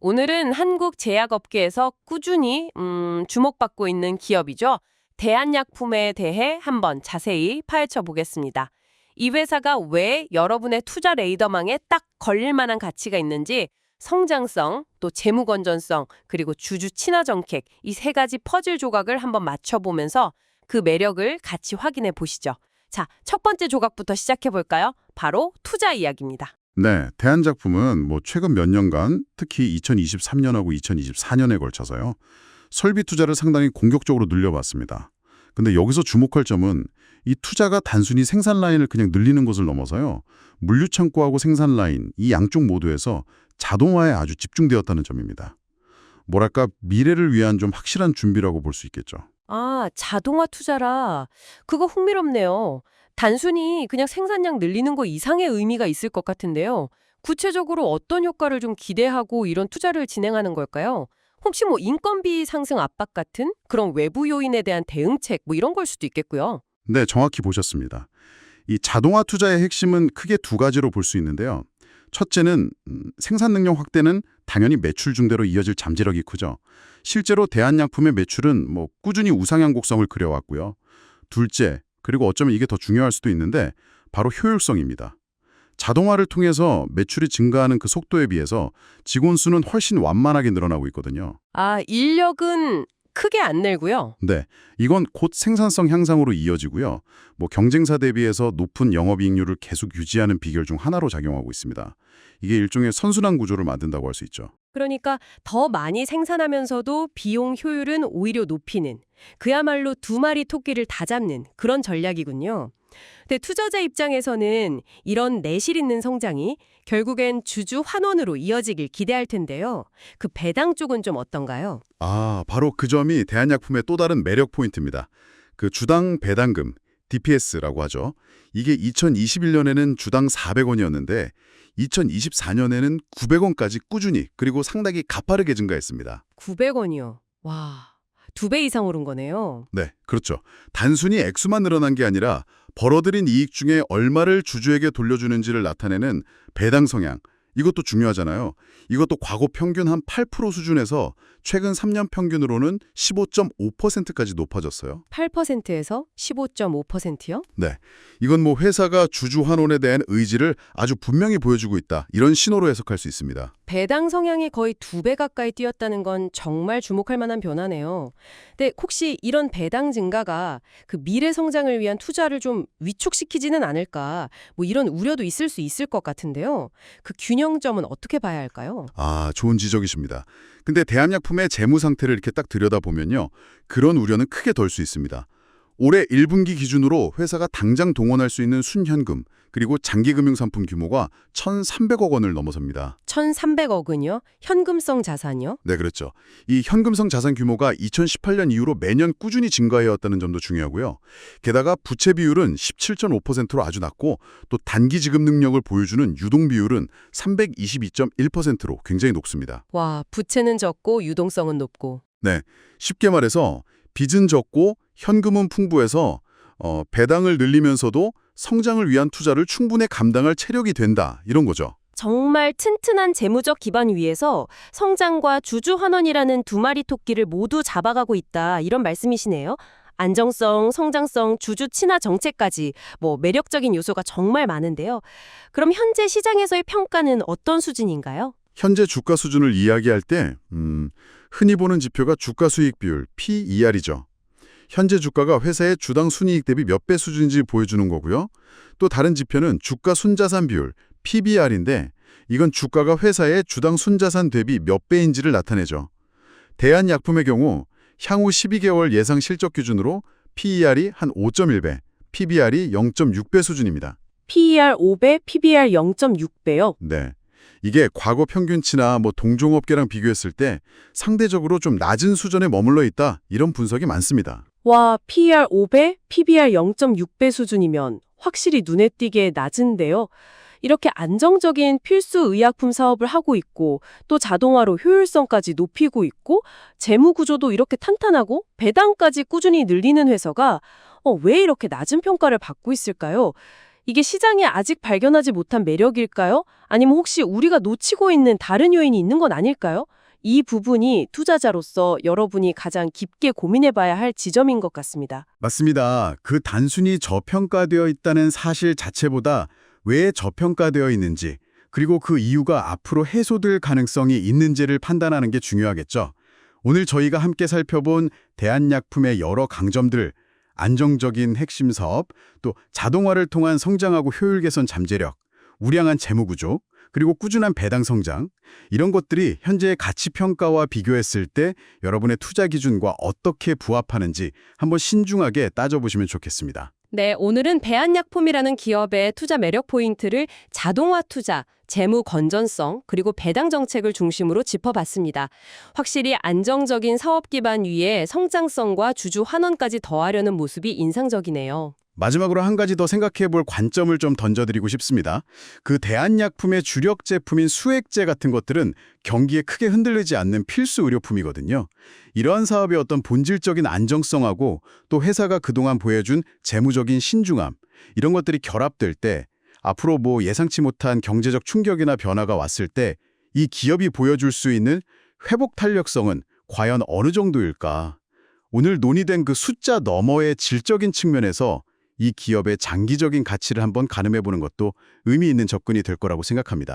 오늘은 한국 제약업계에서 꾸준히 음, 주목받고 있는 기업이죠. 대한약품에 대해 한번 자세히 파헤쳐 보겠습니다. 이 회사가 왜 여러분의 투자 레이더망에 딱 걸릴 만한 가치가 있는지 성장성, 또 재무 건전성, 그리고 주주 친화 정책 이 세 가지 퍼즐 조각을 한번 맞춰 보면서 그 매력을 같이 확인해 보시죠. 자, 첫 번째 조각부터 시작해 볼까요? 바로 투자 이야기입니다. 네, 대한 작품은 뭐 최근 몇 년간 특히 2023년하고 2024년에 걸쳐서요. 설비 투자를 상당히 공격적으로 늘려봤습니다. 근데 여기서 주목할 점은 이 투자가 단순히 생산 라인을 그냥 늘리는 것을 넘어서요. 물류 창고하고 생산 라인 이 양쪽 모두에서 자동화에 아주 집중되었다는 점입니다. 뭐랄까 미래를 위한 좀 확실한 준비라고 볼 수 있겠죠. 아, 자동화 투자라. 그거 흥미롭네요. 단순히 그냥 생산량 늘리는 거 이상의 의미가 있을 것 같은데요. 구체적으로 어떤 효과를 좀 기대하고 이런 투자를 진행하는 걸까요? 혹시 뭐 인건비 상승 압박 같은 그런 외부 요인에 대한 대응책 뭐 이런 걸 수도 있겠고요. 네, 정확히 보셨습니다. 이 자동화 투자의 핵심은 크게 두 가지로 볼 수 있는데요. 첫째는 음, 생산 능력 확대는 당연히 매출 증대로 이어질 잠재력이 크죠. 실제로 대한약품의 매출은 뭐 꾸준히 우상향 곡성을 그려왔고요. 둘째, 그리고 어쩌면 이게 더 중요할 수도 있는데 바로 효율성입니다. 자동화를 통해서 매출이 증가하는 그 속도에 비해서 직원 수는 훨씬 완만하게 늘어나고 있거든요. 아, 인력은 크게 안 늘고요. 네, 이건 곧 생산성 향상으로 이어지고요. 뭐 경쟁사 대비해서 높은 영업이익률을 계속 유지하는 비결 중 하나로 작용하고 있습니다. 이게 일종의 선순환 구조를 만든다고 할 수 있죠. 그러니까 더 많이 생산하면서도 비용 효율은 오히려 높이는 그야말로 두 마리 토끼를 다 잡는 그런 전략이군요. 근데 투자자 입장에서는 이런 내실 있는 성장이 결국엔 주주 환원으로 이어지길 기대할 텐데요. 그 배당 쪽은 좀 어떤가요? 아, 바로 그 점이 대한약품의 또 다른 매력 포인트입니다. 그 주당 배당금, DPS라고 하죠. 이게 2021년에는 주당 400원이었는데 2024년에는 900원까지 꾸준히 그리고 상당히 가파르게 증가했습니다. 900원이요. 와, 두 배 이상 오른 거네요. 네, 그렇죠. 단순히 액수만 늘어난 게 아니라 벌어들인 이익 중에 얼마를 주주에게 돌려주는지를 나타내는 배당 성향, 이것도 중요하잖아요. 이것도 과거 평균 한 8% 수준에서 최근 3년 평균으로는 15.5%까지 높아졌어요. 8%에서 15.5%요? 네, 이건 뭐 회사가 주주 환원에 대한 의지를 아주 분명히 보여주고 있다. 이런 신호로 해석할 수 있습니다. 배당 성향이 거의 두 배 가까이 뛰었다는 건 정말 주목할 만한 변화네요. 근데 혹시 이런 배당 증가가 그 미래 성장을 위한 투자를 좀 위축시키지는 않을까? 뭐 이런 우려도 있을 수 있을 것 같은데요. 그 균형점은 어떻게 봐야 할까요? 아, 좋은 지적이십니다. 근데 대한약품의 재무 상태를 이렇게 딱 들여다보면요. 그런 우려는 크게 덜 수 있습니다. 올해 1분기 기준으로 회사가 당장 동원할 수 있는 순현금 그리고 장기금융상품 규모가 1,300억 원을 넘어섭니다. 1,300억은요? 현금성 자산이요? 네, 그렇죠. 이 현금성 자산 규모가 2018년 이후로 매년 꾸준히 증가해왔다는 점도 중요하고요. 게다가 부채 비율은 17.5%로 아주 낮고 또 단기 지급 능력을 보여주는 유동 비율은 322.1%로 굉장히 높습니다. 와, 부채는 적고 유동성은 높고. 네, 쉽게 말해서 빚은 적고 현금은 풍부해서 어, 배당을 늘리면서도 성장을 위한 투자를 충분히 감당할 체력이 된다 이런 거죠. 정말 튼튼한 재무적 기반 위에서 성장과 주주 환원이라는 두 마리 토끼를 모두 잡아가고 있다 이런 말씀이시네요. 안정성, 성장성, 주주 친화 정책까지 뭐 매력적인 요소가 정말 많은데요. 그럼 현재 시장에서의 평가는 어떤 수준인가요? 현재 주가 수준을 이야기할 때 음, 흔히 보는 지표가 주가 수익 비율 PER이죠. 현재 주가가 회사의 주당 순이익 대비 몇 배 수준인지 보여주는 거고요. 또 다른 지표는 주가 순자산 비율 PBR인데 이건 주가가 회사의 주당 순자산 대비 몇 배인지를 나타내죠. 대한약품의 경우 향후 12개월 예상 실적 기준으로 PER이 한 5.1배, PBR이 0.6배 수준입니다. PER 5배, PBR 0.6배요. 네. 이게 과거 평균치나 뭐 동종업계랑 비교했을 때 상대적으로 좀 낮은 수준에 머물러 있다 이런 분석이 많습니다. 와, PER 5배, PBR 0.6배 수준이면 확실히 눈에 띄게 낮은데요. 이렇게 안정적인 필수 의약품 사업을 하고 있고 또 자동화로 효율성까지 높이고 있고 재무 구조도 이렇게 탄탄하고 배당까지 꾸준히 늘리는 회사가 어, 왜 이렇게 낮은 평가를 받고 있을까요? 이게 시장에 아직 발견하지 못한 매력일까요? 아니면 혹시 우리가 놓치고 있는 다른 요인이 있는 건 아닐까요? 이 부분이 투자자로서 여러분이 가장 깊게 고민해 봐야 할 지점인 것 같습니다. 맞습니다. 그 단순히 저평가되어 있다는 사실 자체보다 왜 저평가되어 있는지, 그리고 그 이유가 앞으로 해소될 가능성이 있는지를 판단하는 게 중요하겠죠. 오늘 저희가 함께 살펴본 대한약품의 여러 강점들, 안정적인 핵심 사업, 또 자동화를 통한 성장하고 효율 개선 잠재력, 우량한 재무 구조, 그리고 꾸준한 배당 성장, 이런 것들이 현재의 가치 평가와 비교했을 때 여러분의 투자 기준과 어떻게 부합하는지 한번 신중하게 따져보시면 좋겠습니다. 네, 오늘은 대한약품이라는 기업의 투자 매력 포인트를 자동화 투자, 재무 건전성, 그리고 배당 정책을 중심으로 짚어봤습니다. 확실히 안정적인 사업 기반 위에 성장성과 주주 환원까지 더하려는 모습이 인상적이네요. 마지막으로 한 가지 더 생각해 볼 관점을 좀 던져드리고 싶습니다. 그 대한약품의 주력 제품인 수액제 같은 것들은 경기에 크게 흔들리지 않는 필수 의료품이거든요. 이러한 사업의 어떤 본질적인 안정성하고 또 회사가 그동안 보여준 재무적인 신중함, 이런 것들이 결합될 때 앞으로 뭐 예상치 못한 경제적 충격이나 변화가 왔을 때 이 기업이 보여줄 수 있는 회복 탄력성은 과연 어느 정도일까? 오늘 논의된 그 숫자 너머의 질적인 측면에서 이 기업의 장기적인 가치를 한번 가늠해 보는 것도 의미 있는 접근이 될 거라고 생각합니다.